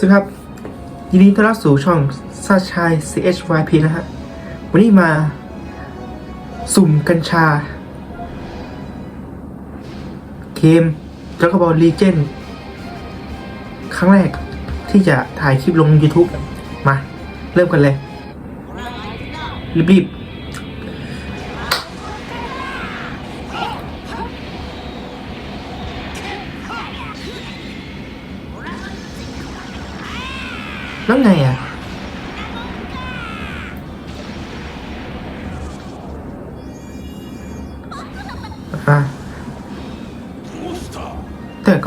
สวัสดีครับ ยินดีต้อนรับสู่ช่องซาชาย CHYP นะฮะ วันนี้มา สุ่มกัญชา เกมแล้วก็บอลลีเจนครั้งแรกที่จะถ่ายคลิปลง YouTube มา เริ่มกันเลย รีบๆ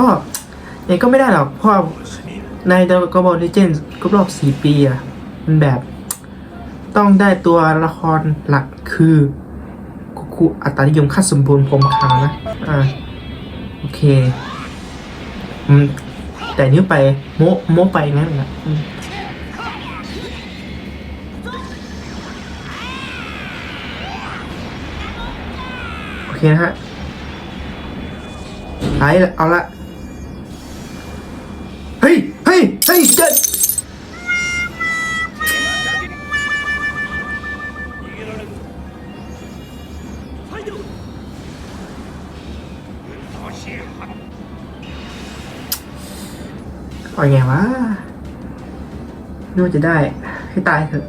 ก็ยังก็ไม่ได้หรอก เพราะในดากบอลเลเจนด์ครบรอบสี่ปีอะมันแบบ ต้องได้ตัวละครหลักคือคุคุอัตรานิยมขั้นสมบูรณ์พรมคานะ อ่า โอเคอืมแต่นิ้วไป โมโมไปงั้นแหละโอเคนะฮะไอ้ละเอาละ ฮ้ยเฮ้ยเกิดเอาไงวะนึกว่จะได้ ให้ตายเถอะ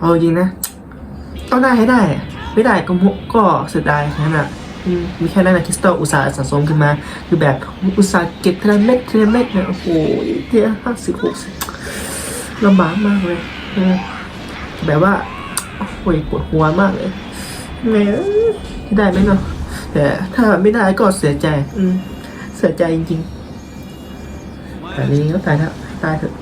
เอาจริงนะ ต้องได้ให้ได้ ไม่ได้ก็มุก็เสียดายแค่นั้นอะอืมมีแค่นั้นนะคริสตัลอุตสาห์สะสมขึ้นมา คือแบบอุตสาห์เก็บทีละเม็ดทีละเม็ดเนี่ยโอ้โหเทียห้าสิบหกสิบลำบากมากเลยเออแบบว่าโอ้ยปวดหัวมากเลยแหม่ได้ไหมเนาะแต่ถ้าไม่ได้ก็เสียใจ อืมเสียใจจริงๆแต่นี้ก็ตายแล้วตายเถอะ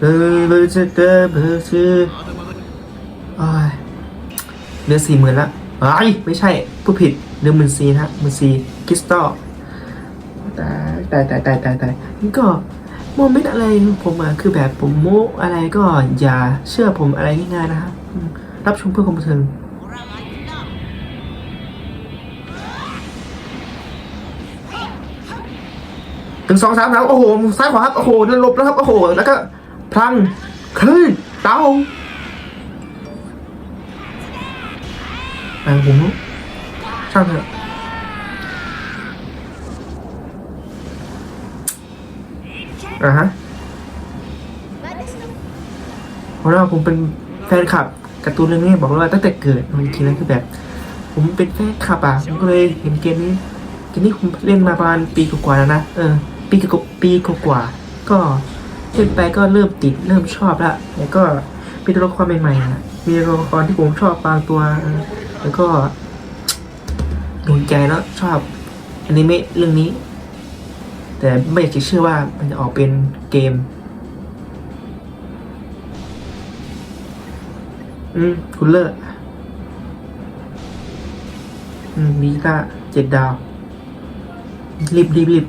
เออเบอร์จะเกอเบอร์ชื่อโอ้เหลือสี่หมื่นละไอ้ไม่ใช่ผู้ผิดเหลือหมื่นสี่นะฮะหมื่นสี่คริสตัลตายตายตายตายตายตายนี่ก็โมเมนต์อะไรผมอะคือแบบผมโมอะไรก็อย่าเชื่อผมอะไรง่ายๆนะครับรับชมเพื่อความบันเทิงถึงสองสามสามโอ้โหซ้ายขวาครับโอ้โหนั่นลบแล้วครับโอ้โหแล้วก็ พลังคลื่นเตาอ่าผมรู้ช่างเถอะอ่าฮะเพราะว่าผมเป็นแฟนคลับการ์ตูนเรื่องนี้บอกเลยว่าตั้งแต่เกิดมันจริงๆแล้วคือแบบ ผมเป็นแฟนคลับอะผมก็เลยเห็นเกมนี้เกมนี้ผมเล่นมาประมาณปีกว่าแล้วนะเออ ปีกว่าปีกว่าก็ เล่นไปก็เริ่มติดเริ่มชอบละแล้วก็มีตัวละครใหม่ๆอะมีตัวละครที่ผมชอบบางตัว แล้วก็โดนใจแล้วชอบอนิเมะเรื่องนี้ แต่ไม่อยากจะเชื่อว่ามันจะออกเป็นเกม อืม คุณเลิศอืมมีก้าเจ็ดดาว รีบรีบรีบ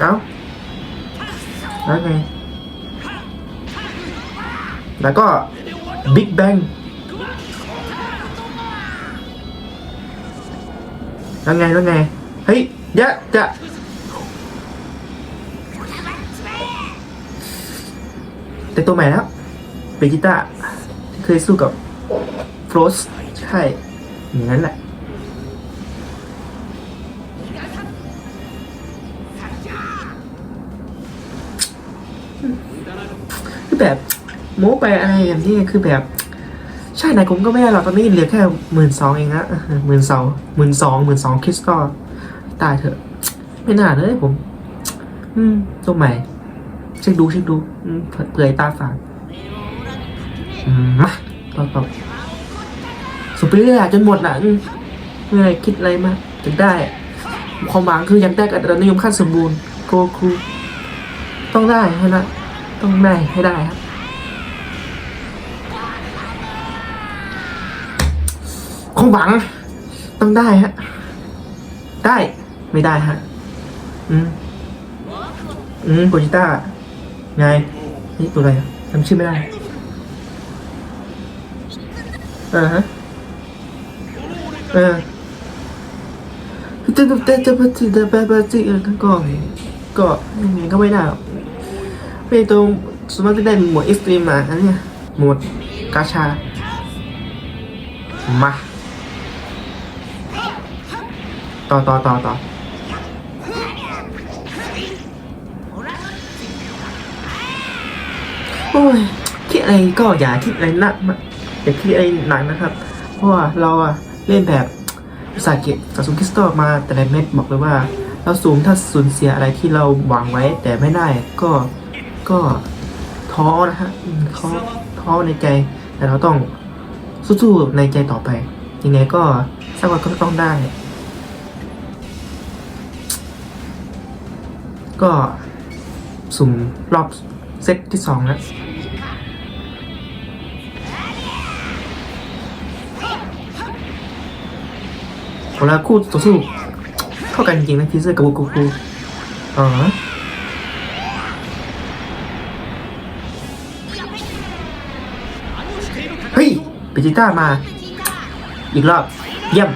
เอ้าแล้วไง แล้วก็ Big Bang แล้วไงแล้วไง เฮ้ยยะจะแต่ตัวใหม่แล้วเบจิต้า เคยสู้กับฟรอสใช่ อย่างนั้นแหละ โม้ไปอะไรอย่างนี้คือแบบ ใช่นายผมก็ไม่ได้หรอกตอนนี้เหลือแค่หมื่นสองเองนะหมื่นสองหมื่นสองหมื่นสองคริสตัลตายเถอะ ไม่น่าเลยผม อืมตัวใหม่เช็คดูเช็คดูเปื่อยตาฝาดอืมาต่อต่อสุดไปเรื่อยจนหมดน่ะอืมไม่ได้คิดอะไรมาจะได้ความหวังคือยากได้กับนิยมขั้นสมบูรณ์โกคูต้องได้ฮะนะต้องได้ให้ได้ครับ คงหวัง ต้องได้ฮะ ได้ ไม่ได้ฮะ อืม อืมโกจิต้า ไง นี่ตัวอะไรจำชื่อไม่ได้ เออฮะ เออจะจะจะพัฒนาแบบจิเออก็ก็ยังไงก็ไม่ได้ไม่ตรงสมมติได้หมวดเอ็กซ์ตรีมมาอันเนี้ยหมวดกาชามา ต่อต่อต่อต่อโอ้ยคิดอะไรก็อย่าคิดอะไรหนักมาอย่าคิดอะไรหนักนะครับ เพราะว่าเราอะเล่นแบบสากิจสะสมคริสตัลมาแต่ละเม็ดบอกเลยว่า เราสูงถ้าสูญเสียอะไรที่เราหวังไว้ แต่ไม่ได้ก็ก็ท้อนะฮะท้อท้อในใจแต่เราต้องสู้ๆในใจต่อไปยังไงก็สักวันก็ต้องได้ ก็สุ่มรอบเซตที่สองแล้วเวลาคู่ต่อสู้เข้ากันจริงๆนะพีเซอร์กับกูกูอ๋อเฮ้ยเบจิต้ามา อีกรอบ เยี่ยม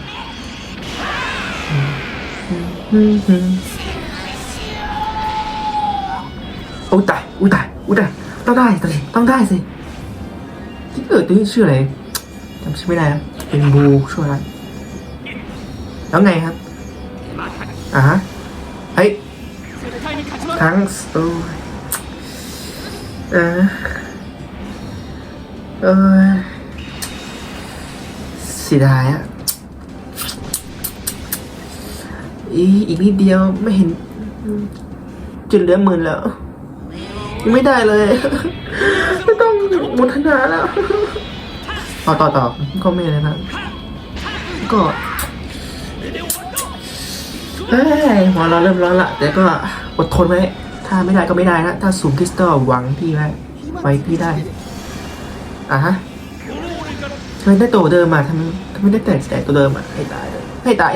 อ้ยตายอุ้ยตายอุ้ยตายต้องได้สิต้องได้สิที่เกิดตัวนี้ชื่ออะไรจำชื่อไม่ได้เป็นบูช่วยแล้วไงครับอ่าฮะเฮ้ยทั้งโอ้ยเออเออเสียดายอะอีอีกนิดเดียวไม่เห็นจุดเหลือหมื่นแล้ว ไม่ได้เลย ไม่ต้องหมุทนาแล้ว ต่อต่อต่อก็ไม่อะไรนะ ก็เฮ้ยหัวเราเริ่มร้อนละ แต่ก็อดทนไว้ ถ้าไม่ได้ก็ไม่ได้นะ ถ้าสูงคริสตัลหวังพี่ไว้ไว้พี่ได้ อะฮะทำไมได้ตัวเดิมมาทำไมทำไมได้แต่แต่ตัวเดิมอะให้ตายเลยให้ตาย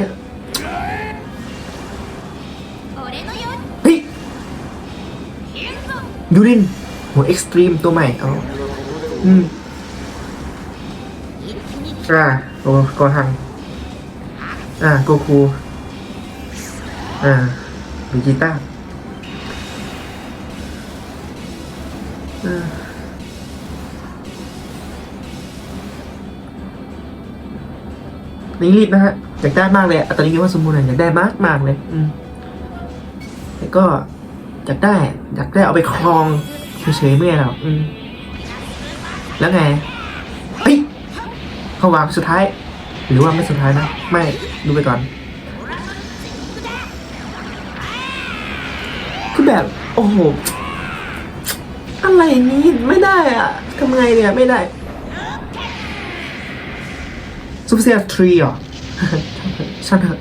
ยูรินหัวเอ็กซ์ตรีมตัวใหม่เอาอืมอ่าโอ้กอหังอ่าโกคูอ่าบิจิต้าอ่านี่รีบนะฮะอยากได้มากเลยอะตอนนี้คิดว่าสมบูรณ์อะอยากได้มากมากเลย อืมแต่ก็ อยากได้ อยากได้เอาไปครองเฉยๆไม่อาหรอกอืมแล้วไงเฮ้ยเขาวางสุดท้าย หรือว่าไม่สุดท้ายนะ ไม่ดูไปก่อนคือแบบ โอ้โห อะไรนี้ไม่ได้อะทำไงเนี่ยไม่ได้ซูเปอร์เซียทรีเหรอช่างเถอะ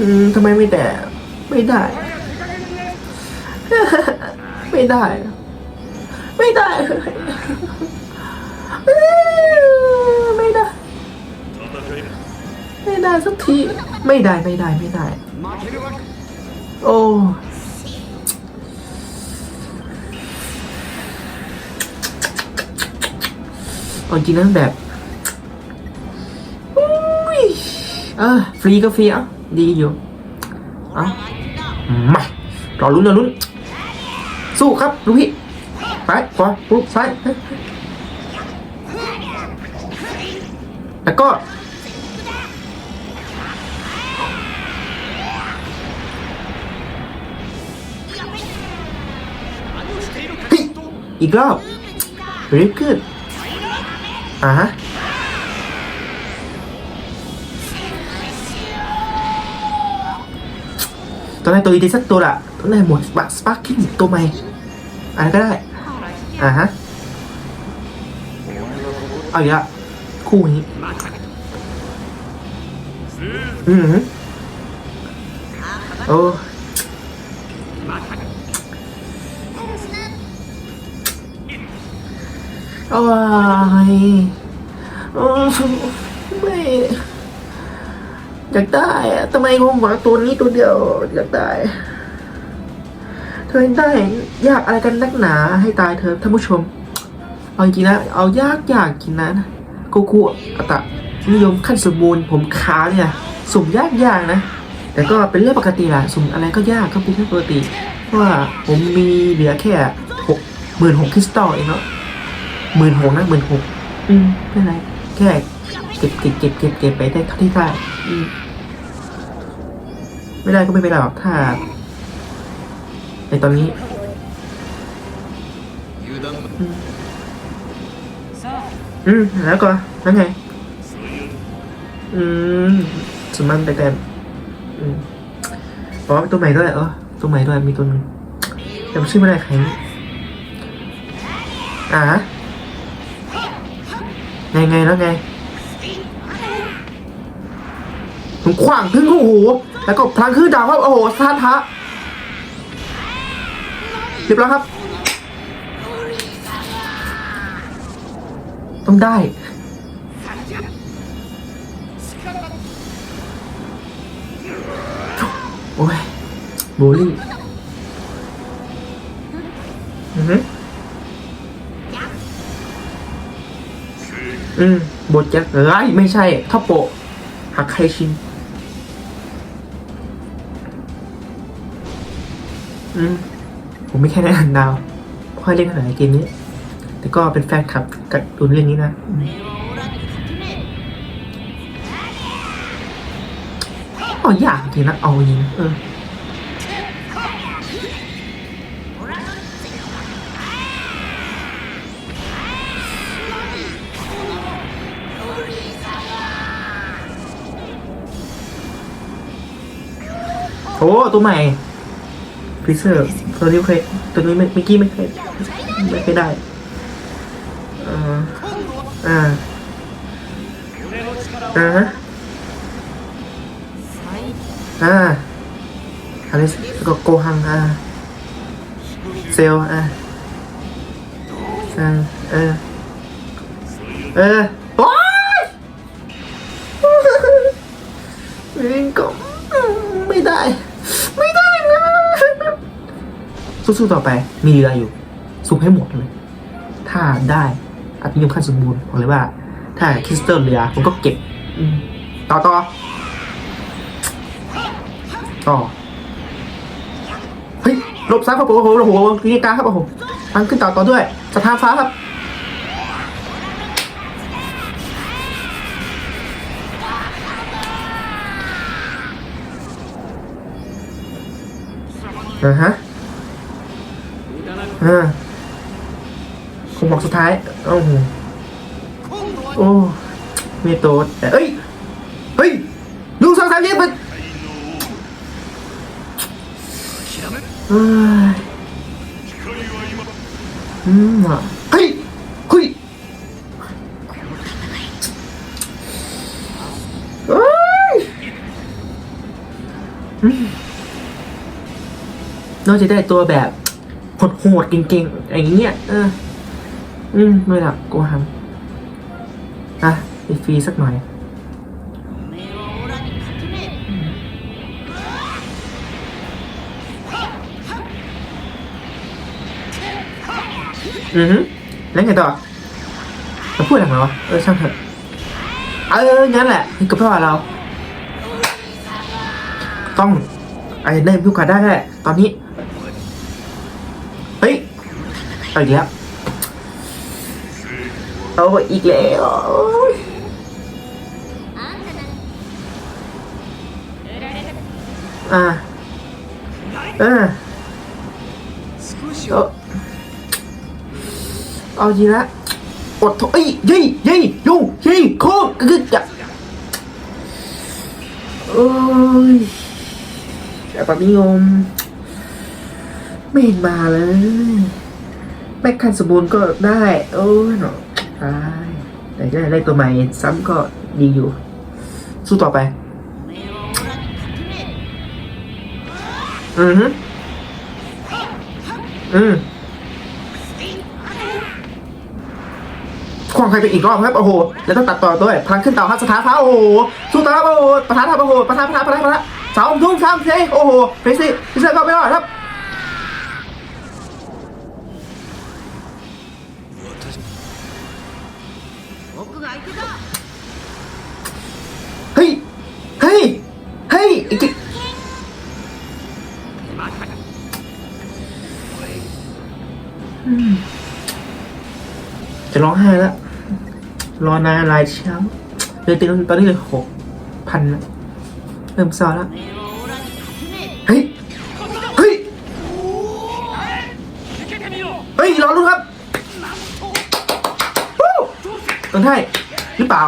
อืมทำไมไม่แต่ไม่ได้ ไม่ได้ ไม่ได้ ไม่ได้ ไม่ได้สักที ไม่ได้ไม่ได้ไม่ได้ โอ้เอาจริงนะแบบอุ้ยเออฟรีก็ฟรีอะ ดีอยู่เอะมารอลุ้นรอลุ้น สู้ครับลูกพี่ซ้ายขวาปุ๊บซ้ายแล้วก็ฮ้ยอีกรอบรีบขึ้นอ่าฮะ tối nay tôi đi rất tôi là tối nay một bạn spark kích tô mày à cái đấy à hả? À dạ. Khu nhỉ? Ừ ừ ôi ôi mẹ. อะไรก็ได้อ่าฮะเอาอีกละคู่นี้อืมโอ้โอ้ยโอ้ไม่อยากได้อะทำไมผมหวังตัวนี้ตัวเดียว อยากได้เธอได้ยากอะไรกันนักหนาให้ตายเธอะท่านผู้ชม เอาจริงๆนะ เอายากยากจริงนะโกคุอัตะนิยมขั้นสมบูรณ์ผมขาเนี่ยสุ่มยากยากนะ แต่ก็เป็นเรื่องปกติแหละสุ่มอะไรก็ยากก็เป็นเรื่องปกติ เพราะว่าผมมีเหลือแค่หกหมื่นหกคริสตัลเองเนาะหมื่นหกนะหมื่นหกอืมไม่เป็นไรแค่เก็บเก็บเก็บเก็บเก็บไปได้เท่าที่ได้ อืมไม่ได้ก็ไม่เป็นไรหรอกถ้า ในตอนนี้อืมแล้วก็แล้วไง อืมสมันแต่แต่อืมอ๋อมีตัวใหม่ด้วยเออตัวใหม่ด้วยมีตัวนึงจำชื่อไม่ได้ใครอ่าไงไงแล้วไง ผมขวางขึ้นโอ้โหแล้วก็พลังขึ้นดาวครับโอ้โหสถานพระเรียบร้อยครับ ต้องได้โอ้ยบูลลี่อือฮึอืมบทจะไล่ไม่ใช่ทัพโปะหักใครชิน อืมผมไม่แค่ได้อ่านดาวเพราะให้เล่นหลายเกมนี้ แต่ก็เป็นแฟนคลับกับดูเรื่องนี้นะอืมอ๋ออยากจริงนะเอาจริงนะเออโอ้ตัวใหม่ ฟิเซอร์ตัวนี้เคยตัวนี้ไม่เมื่อกี้ไม่เคยไม่เคยได้อ่าอ่าอ่าฮะอ่าอะไรแล้ก็โกฮังอ่าเซลอ่าอ่าเออเออโอ๊ยวิ่งก็ไม่ได้ สู้ๆต่อไปมีเรืออยู่สู้ให้หมดเลย ถ้าได้อัตนิยมขั้นสมบูรณ์บอกเลยว่า ถ้าคริสตัลเรือผมก็เก็บต่อต่อต่อเฮ้ยหลบซ้ายครับผมโอ้โหโอ้โหนี่กาครับโอ้โหทางขึ้นต่อต่อด้วยสะพานฟ้าครับอ่าฮะ อ่าผมบอกสุดท้ายโอ้โหโอ้ไม่โตแต่เอ้ย เฮ้ยดูสองสามเย็บมันอืมอะเฮ้ยเฮ้ยเอ้ยนอกจากได้ตัวแบบ โหดๆเก่งๆอย่างเงี้ยเออ อืมไม่หรอกกูฮังอะไปฟรีสักหน่อยอือฮึแล้วไงต่อเราพูดอะไรวะเออช่างเถอะเอองั้นแหละนี่ก็เพราะว่าเรา ต้องไอ้ได้พิวกาได้แหละตอนนี้ เอาอีกแล้วเอาอีกแล้วอ่าเออเอาดีละอดทนเอ้ยยี่ยี่ยุ่ยี่โคกกึกจับโอ้ยแต่ปะมิงมไม่เห็นมาเลย แม่คันสมบูรณ์ก็ได้ โอ้ยหนอตายแต่ได้ได้ตัวใหม่ซ้ำก็ดีอยู่ สู้ต่อไป อือฮึอืมควงใครไปอีกรอบครับ โอ้โห แล้วต้องตัดต่อด้วย พลังขึ้นเต่าครับสถานฟ้าโอ้โหสู้ต่อครับโอ้โหประธานครับโอ้โหประธานประธานประธานประธานสองทุ่มสามเซโอ้โหเฟซี่พิเศษก็ไม่รอดครับ รอนานหลายเช้าเลยตีตอนนี้เลยหกพันเริ่มซอแล้วเฮ้ยเฮ้ยเฮ้ยรอรู้ครับต้องให้หรือเปล่า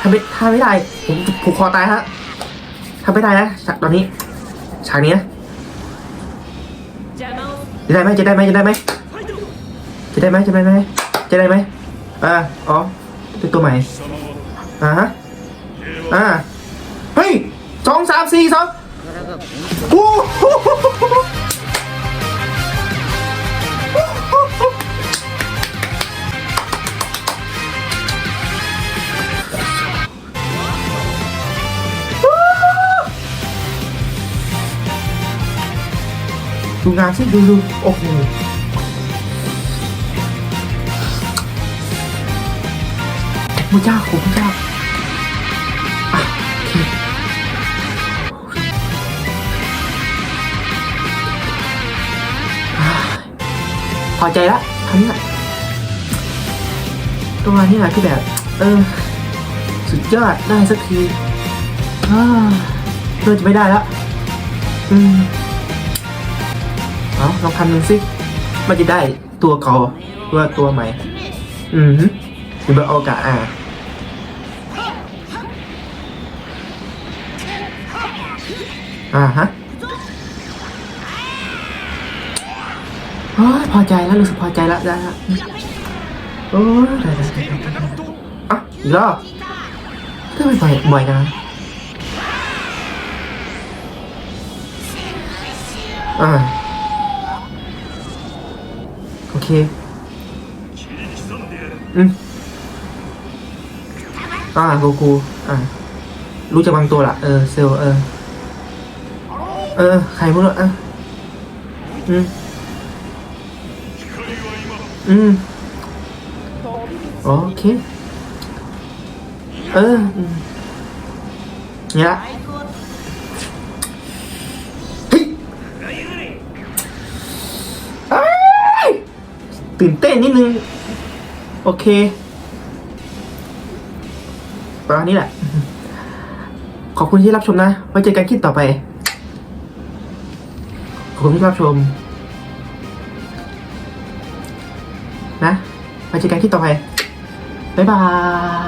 ทำไม่ทำไม่ได้ผมผูกคอตายฮะทำไม่ได้นะฉากตอนนี้ฉากนี้นะจะได้ไหมจะได้ไหมจะได้ไหมจะได้ไหมจะได้ไหมจะได้ไหม อ่าอ๋อเป็นตัวใหม่อ่าฮะอ่าเฮ้ยสองสามสี่สองโอ้โหดูงานสิดูดูโอ้โหพระเจ้าของพระเจ้าอะโอเคพอใจละคำนี้แหละตัวนี้แหละคือแบบ เออ สุดยอดได้สักทีเพื่อจะไม่ได้แล้วอืมเอาลองพันหนึ่งสิมันจะได้ตัวเก่าหรือว่าตัวใหม่ อืมฮึอยู่บนอกาศอ่า อ่าฮะโอ้ยพอใจแล้วรู้สึกพอใจแล้วได้แล้วโอ้ยได้ได้ได้ได้ได้อะอีกรอบทำไมบ่อยบ่อยนะอ่าโอเคอืมอ่าโกกูอ่ารู้จักบางตัวละเออเซลเออ เออ ใครพูดละอะ อืม อืม โอเค เออเนี่ยละฮ้ยเอ้ยตื่นเต้นนิดนึง โอเคประมาณนี้แหละ ขอบคุณที่รับชมนะ ไว้เจอกันคลิปต่อไป คุณที่รับชม นะไปเจอกันที่ต่อไปบ๊ายบาย